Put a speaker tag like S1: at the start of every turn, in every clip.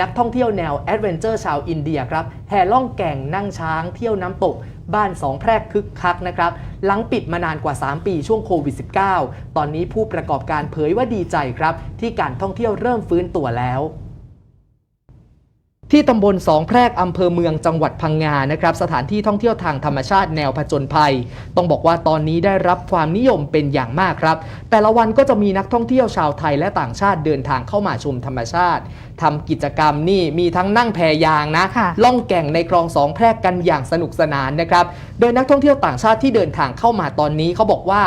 S1: นักท่องเที่ยวแนวแอดเวนเจอร์ชาวอินเดียครับแห่ล่องแก่งนั่งช้าง เที่ยวน้ำตก บ้านสองแพรกคึกคักนะครับ หลังปิดมานานกว่า 3 ปีช่วงโควิด -19 ตอนนี้ผู้ประกอบการเผยว่าดีใจครับ ที่การท่องเที่ยวเริ่มฟื้นตัวแล้ว ที่ตำบลสองแพรกอำเภอเมืองจังหวัดพังงานะครับสถานที่ท่องเที่ยวทางธรรมชาติแนวผจญภัย ต้องบอกว่าตอนนี้ได้รับความนิยมเป็นอย่างมากครับ แต่ละวันก็จะมีนักท่องเที่ยวชาวไทยและต่างชาติเดินทางเข้ามาชมธรรมชาติทำกิจกรรมนี่มีทั้งนั่งแพยางนะ
S2: ค่ะ
S1: ล่องแก่งในคลองสองแพรกกันอย่างสนุกสนานนะครับ โดยนักท่องเที่ยวต่างชาติที่เดินทางเข้ามาตอนนี้เขาบอกว่า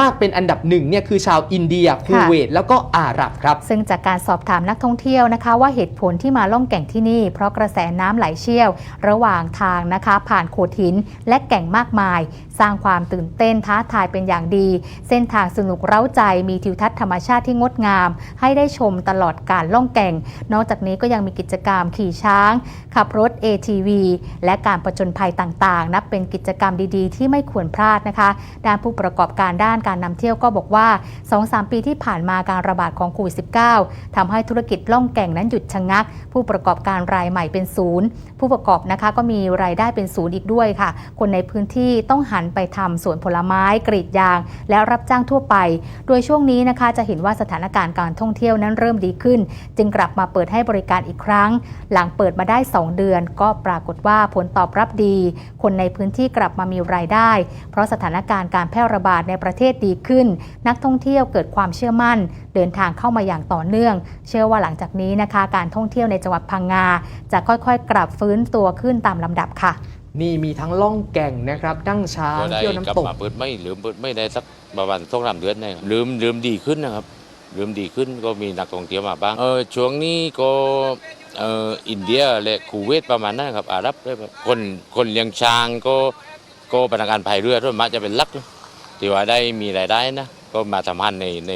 S1: มากเป็นอันดับหนึ่งเนี่ยคือชาวอินเดียคูเวตแล้วก็อาหรับครับ
S2: ซึ่งจากการสอบถามนักท่องเที่ยวนะคะ ว่าเหตุผลที่มาล่องแก่งที่นี่ เพราะกระแสน้ำไหลเชี่ยว ระหว่างทางนะคะ ผ่านโขดหินและแก่งมากมาย สร้างความตื่นเต้นท้าทายเป็นอย่างดี เส้นทางสนุกเร้าใจมีทิวทัศน์ธรรมชาติที่งดงาม ให้ได้ชมตลอดการล่องแก่ง นอกจากนี้ก็ยังมีกิจกรรมขี่ช้าง ขับรถ ATV และการประจนภัยต่างๆ นับเป็นกิจกรรมดีๆ ที่ไม่ควรพลาดนะคะ ด้านผู้ประกอบการด้านการนำเที่ยวก็บอกว่า 2-3 ปีที่ผ่านมาการระบาดของโควิด -19 ทำให้ธุรกิจล่องแก่งนั้นหยุดชะงัก ผู้ประกอบการรายใหม่เป็นศูนย์ ผู้ประกอบนะคะก็มีรายได้เป็นศูนย์อีกด้วยค่ะ คนในพื้นที่ต้องหันไปทำสวนผลไม้กรีดยาง และรับจ้างทั่วไป โดยช่วงนี้นะคะจะเห็นว่าสถานการณ์การท่องเที่ยวนั้นเริ่มดีขึ้น จึงกลับมาเปิดให้บริการอีกครั้ง หลังเปิดมาได้ 2 เดือน ก็ปรากฏว่าผลตอบรับดี คนในพื้นที่กลับมามีรายได้ เพราะสถานการณ์การแพร่ระบาดในประเทศดีขึ้น นักท่องเที่ยวเกิดความเชื่อมั่น เดินทางเข้ามาอย่างต่อเนื่อง เชื่อว่าหลังจากนี้นะคะ การท่องเที่ยวในจังหวัดพังงา จะค่อยๆ กลับฟื้นตัวขึ้นตามลำดับค่ะ
S1: นี่มีทั้งล่องแก่งนะครับนั่งช้าง
S3: ก็ได้
S1: เที่ยว
S3: กลับ
S1: น้ำตก
S3: มาเปิดไม่หรือเปิดไม่ได้สักประมาณสองสามเดือนนะครับลืมลืมดีขึ้นนะครับลืมดีขึ้นก็มีนักท่องเที่ยวมาบ้างเออช่วงนี้ก็เอออินเดียและคูเวตประมาณนั้นครับอาหรับด้วยครับคนคนเลี้ยงช้างก็ ก็พนักงานพายเรือส่วนมากจะเป็นลักที่ว่าได้มีรายได้นะก็มาทำงานในใน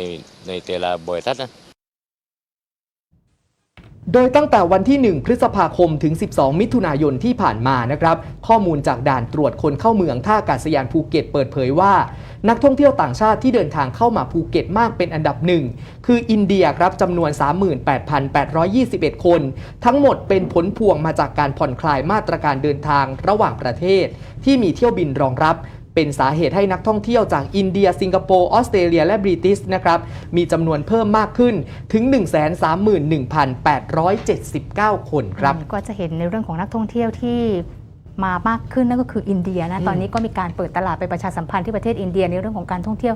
S3: ในแต่ละบริษัทนะ
S1: โดยตั้งแต่วันที่ 1 พฤษภาคมถึง 12 มิถุนายนที่ผ่านมานะครับ ข้อมูลจากด่านตรวจคนเข้าเมืองท่าอากาศยานภูเก็ตเปิดเผยว่า นักท่องเที่ยวต่างชาติที่เดินทางเข้ามาภูเก็ตมากเป็นอันดับหนึ่ง คืออินเดียครับจำนวน 38,821 คน ทั้งหมดเป็นผลพวงมาจากการผ่อนคลายมาตรการเดินทางระหว่างประเทศ ที่มีเที่ยวบินรองรับ เป็นสาเหตุให้นักท่องเที่ยวจากอินเดีย สิงคโปร์ ออสเตรเลีย และบริติชนะครับมีจำนวนเพิ่มมากขึ้นถึง 131,879 คนครับ
S2: ก็จะเห็นในเรื่องของนักท่องเที่ยวที่มามากขึ้นนั่นก็คืออินเดียนะ
S1: อืม
S2: ตอนนี้ก็มีการเปิดตลาดไปประชาสัมพันธ์ที่ประเทศอินเดียในเรื่องของการท่องเที่ยว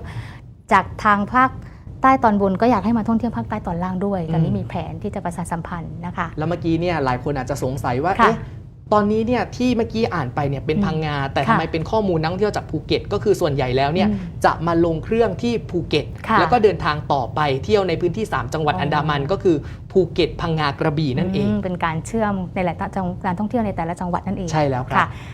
S2: จากทางภาคใต้ตอนบนก็อยากให้มาท่องเที่ยวภาคใต้ตอนล่างด้วย ตอนนี้มีแผนที่จะประชาสัมพันธ์นะคะ
S1: แล้วเมื่อกี้เนี่ยหลายคนอาจจะสงสัยว่า
S2: ค่ะ
S1: เอ๊ะ ตอนนี้เนี่ยที่เมื่อกี้อ่านไปเนี่ยเป็น
S2: อืม
S1: พังงา แต่
S2: ค่ะ
S1: ทำไมเป็นข้อมูลนักท่องเที่ยวจากภูเก็ต ก็คือส่วนใหญ่แล้วเนี่ย
S2: อืม
S1: จะมาลงเครื่องที่ภูเก็ต
S2: ค่ะ
S1: แล้วก็เดินทางต่อไปเที่ยวในพื้นที่ 3 จังหวัด
S2: อ๋ออั
S1: อันดามันก็คือภูเก็ตพังงากระบี่นั่นเอง
S2: มเป็นการเชื่อมในหลายจังการท่องเที่ยวในแต่ละจังหวัดนั่นเอง
S1: ใช่แล้วครับ
S2: ค่ะ